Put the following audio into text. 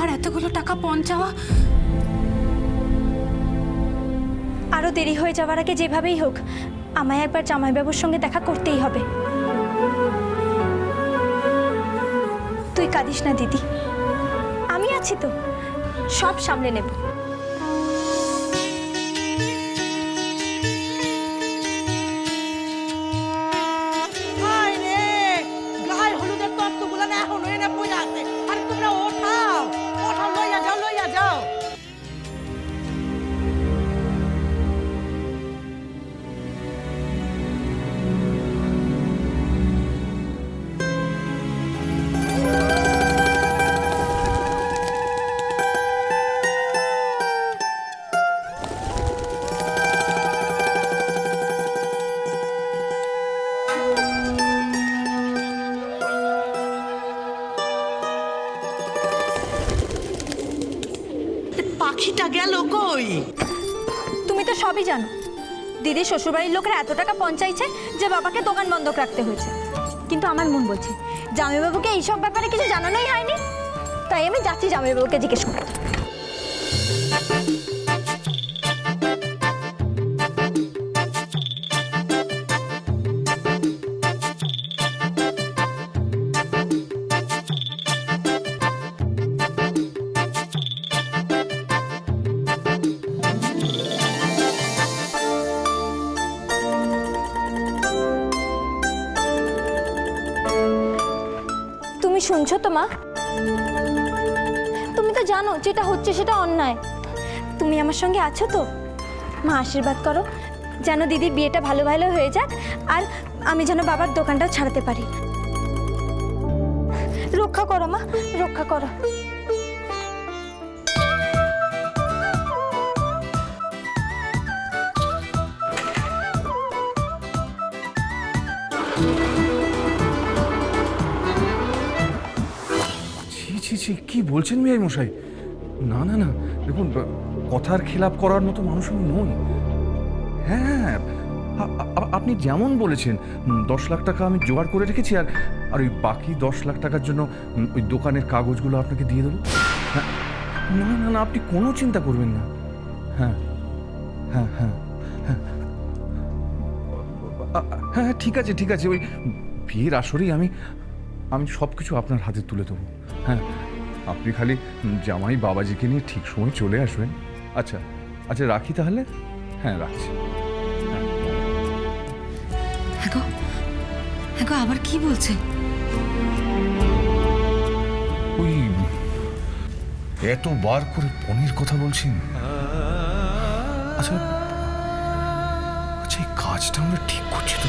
বারবার এতগুলো টাকা পৌঁছাওয়া আরও দেরি হয়ে যাওয়ার আগে যেভাবেই হোক, আমায় একবার জামাইবাবুর সঙ্গে দেখা করতেই হবে। তুই কাঁদিস না, দিদি। আমি আছি তো। সব সামলে নেব। পাখিটা গেল কই? তুমি তো সবই জানো। দিদি শ্বশুরবাড়ির লোকেরা এত টাকা পঞ্চাইছে যে বাবাকে দোকান বন্ধক রাখতে হয়েছে। কিন্তু আমার মন বলছে, জামাইবাবুকে এইসব ব্যাপারে কিছু জানানোই হয়নি। তাই আমি যাচ্ছি জামাইবাবুকে জিজ্ঞেস করতে। তুমি শুনছো তো, মা? তুমি তো জানো যেটা হচ্ছে সেটা অন্যায়। তুমি আমার সঙ্গে আছো তো? মা, আশীর্বাদ করো, যেন দিদির বিয়েটা ভালো ভালো হয়ে যাক, আর আমি যেন বাবার দোকানটাও ছাড়াতে পারি। রক্ষা করো, মা, রক্ষা করো। ছি ছি ছি, কি বলছেন মিয়াই মশাই না না না, দেখুন কথার খেলাপ করার মতো মানুষ আমি নই। হ্যাঁ হ্যাঁ আ- আপনি যেমন বলেছেন দশ লাখ টাকা আমি জোগাড় করে রেখেছি, আর আর ওই বাকি দশ লাখ টাকার জন্য ওই দোকানের কাগজগুলো আপনাকে দিয়ে দেবো। হ্যাঁ না না না, আপনি কোনো চিন্তা করবেন না। হ্যাঁ হ্যাঁ হ্যাঁ হ্যাঁ হ্যাঁ ঠিক আছে ঠিক আছে, ওই বিয়ের আসরেই আমি আমি সব কিছু আপনার হাতে তুলে দেবো। হ্যাঁ আপনি খালি জামাই বাবাজিকে নিয়ে ঠিক সময় চলে আসবেন। আচ্ছা আচ্ছা রাখি তাহলে? হ্যাঁ রাখছি। হ্যাঁ। হ্যাঁ গো আবার কি বলছে? ওই এতবার করে পনির কথা বলছেন আচ্ছা আচ্ছা এই কাজটা আমরা ঠিক করছি তো।